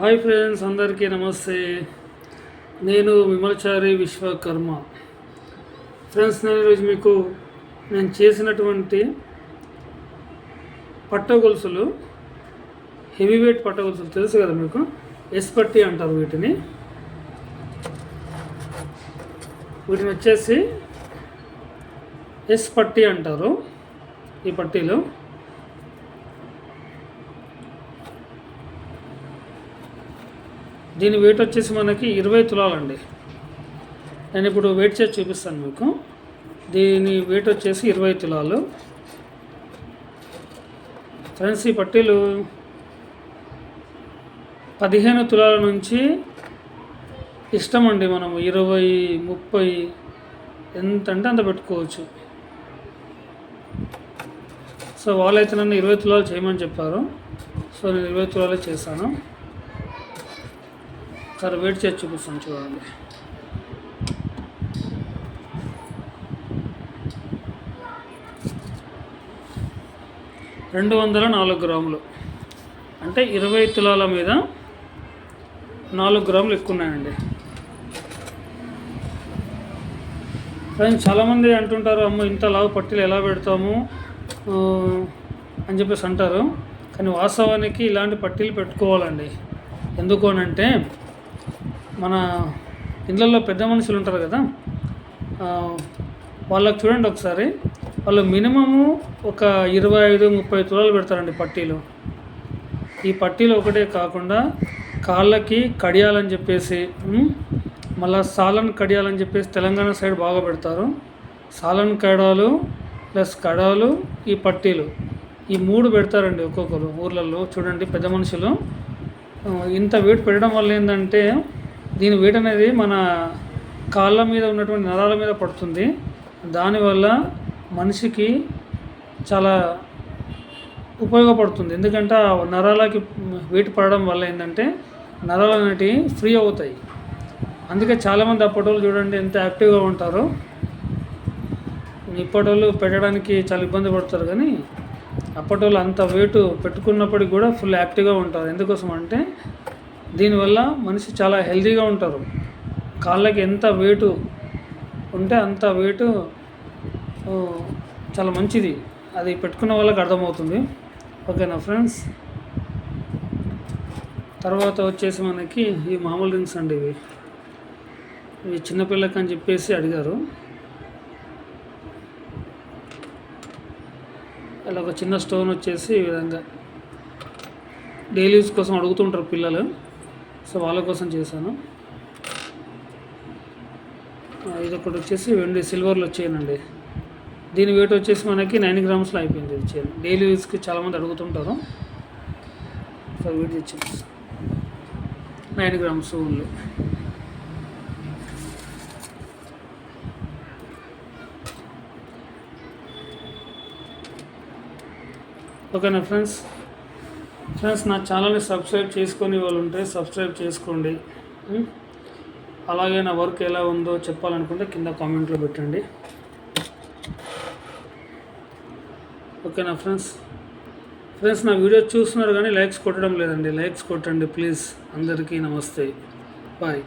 Hi friends అందరికీ నమస్తే. నేను విమలచారి విశ్వకర్మ. ఫ్రెండ్స్ నేను ఈరోజు మీకు నేను చేసినటువంటి పట్టగొలుసులు హెవీ వెయిట్ పట్టగొలుసులు తెలుసు కదా మీకు? ఎస్పట్టి అంటారు వీటిని. వీటిని వచ్చేసి ఎస్ పట్టి అంటారు ఈ పట్టీలు. దీని వెయిట్ వచ్చేసి మనకి ఇరవై తులాలండి. నేను ఇప్పుడు వెయిట్ చేసి చూపిస్తాను మీకు. దీని వెయిట్ వచ్చేసి ఇరవై తులాలు. ఫ్రెండ్స్ ఈ పట్టీలు పదిహేను తులాల నుంచి ఇష్టం అండి మనం ఇరవై ముప్పై ఎంత అంటే అంత పెట్టుకోవచ్చు. సో వాళ్ళైతే నన్ను ఇరవై తులాలు చేయమని చెప్పారు. సో నేను ఇరవై తులాలే చేశాను. సరే వెయిట్ చేసి చూపిస్తాను చూడండి. రెండు వందల నాలుగు గ్రాములు. అంటే ఇరవై తులాల మీద నాలుగు గ్రాములు ఎక్కువ ఉన్నాయండి ఫ్రెండ్స్ చాలామంది అంటుంటారు అమ్మ ఇంత లావు పట్టీలు ఎలా పెడతాము? అని చెప్పేసి అంటారు. కానీ వాస్తవానికి ఇలాంటి పట్టీలు పెట్టుకోవాలండి. ఎందుకు అని అంటే మన ఇళ్ళల్లో పెద్ద మనుషులు ఉంటారు కదా వాళ్ళకి చూడండి ఒకసారి. వాళ్ళు మినిమము ఒక ఇరవై ఐదు ముప్పై తులాలు పెడతారండి పట్టీలు. ఈ పట్టీలు ఒకటే కాకుండా కాళ్ళకి కడియాలని చెప్పేసి మళ్ళీ మళ్ళా సాలన్ కడియాలని చెప్పేసి తెలంగాణ సైడ్ బాగా పెడతారు. సాలన్ కడాలు ప్లస్ కడాలు ఈ పట్టీలు. ఈ మూడు పెడతారండి ఒక్కొక్కరు ఊర్లలో చూడండి పెద్ద మనుషులు. ఇంత వెయిట్ పెట్టడం వల్ల ఏంటంటే దీని వేడి అనేది మన కాళ్ళ మీద ఉన్నటువంటి నరాల మీద పడుతుంది. దానివల్ల మనిషికి చాలా ఉపయోగపడుతుంది. ఎందుకంటే ఆ నరాలకి వెయిట్ పడడం వల్ల ఏంటంటే నరాలు అనేటివి ఫ్రీ అవుతాయి. అందుకే చాలామంది అప్పటోళ్ళు చూడండి ఎంత యాక్టివ్గా ఉంటారో. వాళ్ళు పెట్టడానికి చాలా ఇబ్బంది పడతారు కానీ అప్పటి వాళ్ళు అంత వెయిట్ పెట్టుకున్నప్పటికి కూడా ఫుల్ యాక్టివ్గా ఉంటారు. ఎందుకోసం అంటే దీనివల్ల మనిషి చాలా హెల్తీగా ఉంటారు. కాళ్ళకి ఎంత వెయిట్ ఉంటే అంత వెయిట్ చాలా మంచిది. అది పెట్టుకున్న వాళ్ళకి అర్థమవుతుంది. ఓకేనా ఫ్రెండ్స్? తర్వాత వచ్చేసి మనకి ఈ మామూలు రింగ్స్ అండి ఇవి. ఇవి చిన్నపిల్లకి అని చెప్పేసి అడిగారు. ఇలా ఒక చిన్న స్టోన్ వచ్చేసి ఈ విధంగా. డైలీ యూస్ కోసం అడుగుతుంటారు పిల్లలు. సో వాళ్ళ కోసం చేశాను. ఇది ఒకటి వచ్చేసి వెండి సిల్వర్లో వచ్చేయనండి దీని వెయిట్ వచ్చేసి మనకి నైన్ గ్రామ్స్లో అయిపోయింది ఇది చైన్ డైలీ యూస్కి చాలామంది అడుగుతుంటారు. సో వెయిట్ తెచ్చి నైన్ గ్రామ్స్ ఓన్లీ. ఓకేనా ఫ్రెండ్స్? ఫ్రెండ్స్ నా ఛానల్ని సబ్స్క్రైబ్ చేసుకొని వాళ్ళు ఉంటే సబ్స్క్రైబ్ చేసుకోండి. అలాగే నా వర్క్ ఎలా ఉందో చెప్పాలనుకుంటే కింద కామెంట్లో పెట్టండి. ఓకేనా ఫ్రెండ్స్ ఫ్రెండ్స్ నా వీడియో చూస్తున్నారు కానీ లైక్స్ కొట్టడం లేదండి. లైక్స్ కొట్టండి ప్లీజ్ అందరికీ నమస్తే. బాయ్